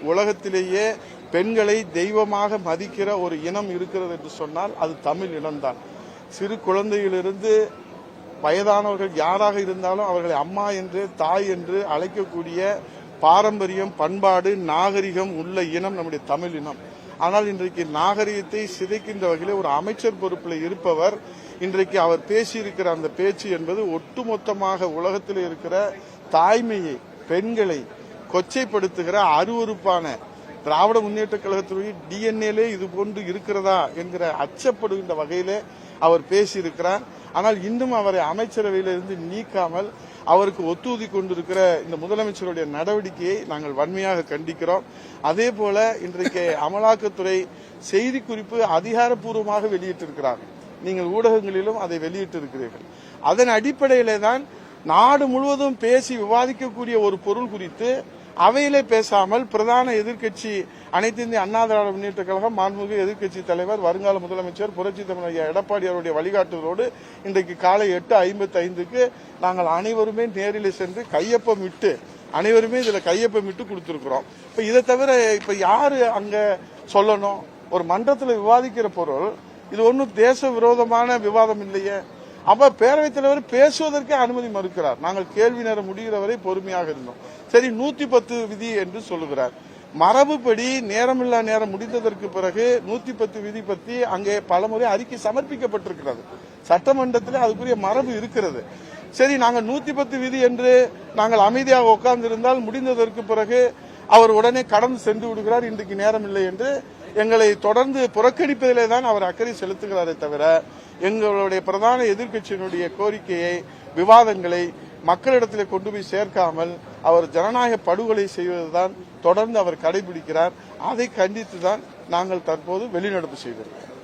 உலகத்திலேயே பெண்களை தெய்வமாக மதிக்கிற ஒரு இனம் இருக்கிறது என்று சொன்னால் அது தமிழ் இனம்தான். சிறு குழந்தையிலிருந்து வயதானவர்கள் யாராக இருந்தாலும் அவர்களை அம்மா என்று தாய் என்று அழைக்கக்கூடிய பாரம்பரியம் பண்பாடு நாகரிகம் உள்ள இனம் நம்முடைய தமிழ் இனம். ஆனால் இன்றைக்கு நாகரிகத்தை சிதைக்கின்ற வகையில் ஒரு அமைச்சர் பொறுப்பில் இருப்பவர் இன்றைக்கு அவர் பேசியிருக்கிற அந்த பேச்சு என்பது ஒட்டுமொத்தமாக உலகத்தில் இருக்கிற தாய்மையை பெண்களை கொச்சைப்படுத்துகிற அருவருப்பான திராவிட முன்னேற்ற கழகத்துடைய டிஎன்ஏலே இது போன்று இருக்கிறதா என்கிற அச்சப்படுகின்ற வகையிலே அவர் பேசியிருக்கிறார். ஆனால் இன்னும் அவரை அமைச்சரவையிலிருந்து நீக்காமல் அவருக்கு ஒத்துதி கொண்டிருக்கிற இந்த முதலமைச்சருடைய நடவடிக்கையை நாங்கள் வன்மையாக கண்டிக்கிறோம். அதே போல இன்றைக்கு அமலாக்கத்துறை செய்திக்குறிப்பு அதிகாரப்பூர்வமாக வெளியிட்டிருக்கிறார். நீங்கள் ஊடகங்களிலும் அதை வெளியிட்டிருக்கிறீர்கள். அதன் அடிப்படையிலே தான் நாடு முழுவதும் பேசி விவாதிக்கக்கூடிய ஒரு பொருள் குறித்து அவையிலே பேசாமல் பிரதான எதிர்க்கட்சி அனைத்து இந்திய அண்ணா திராவிட முன்னேற்ற கழகம் மாண்புமிகு எதிர்க்கட்சி தலைவர் வருங்கால முதலமைச்சர் புரட்சி தமிழர் எடப்பாடி அவருடைய வழிகாட்டுதலோடு இன்றைக்கு காலை எட்டு ஐம்பத்தி ஐந்துக்கு நாங்கள் அனைவருமே நேரில் சென்று கையொப்பம் விட்டு அனைவருமே இதில் கையொப்பம் விட்டு கொடுத்துருக்குறோம். இப்போ இதை தவிர இப்போ யார் அங்கே சொல்லணும்? ஒரு மன்றத்தில் விவாதிக்கிற பொருள் இது ஒன்றும் தேச விரோதமான விவாதம் இல்லையே. அப்ப பேரவைத் தலைவர் பேசுவதற்கே அனுமதி மறுக்கிறார். நாங்கள் கேள்வி நேரம் முடிகிற வரை பொறுமையாக இருந்தோம். சரி நூத்தி பத்து விதி என்று சொல்லுகிறார். மரபுப்படி நேரமில்லா நேரம் முடிந்ததற்கு பிறகு நூத்தி பத்து விதி பத்தி அங்கே பலமுறை அறிக்கை சமர்ப்பிக்கப்பட்டிருக்கிறது. சட்டமன்றத்தில் அதுக்குரிய மரபு இருக்கிறது. சரி நாங்கள் நூத்தி பத்து விதி என்று நாங்கள் அமைதியாக உட்கார்ந்திருந்தால் முடிந்ததற்கு பிறகு அவர் உடனே கடந்து சென்று விடுகிறார். இன்றைக்கு நேரம் இல்லை என்று எங்களை தொடர்ந்து புறக்கணிப்பதிலே தான் அவர் அக்கறை செலுத்துகிறாரே தவிர எங்களுடைய பிரதான எதிர்க்கட்சியினுடைய கோரிக்கையை விவாதங்களை மக்களிடத்தில் கொண்டு போய் சேர்க்காமல் அவர் ஜனநாயக படுகொலை செய்வதுதான் தொடர்ந்து அவர் கடைபிடிக்கிறார். அதை கண்டித்து தான் நாங்கள் தற்போது வெளிநடப்பு செய்திருக்கிறோம்.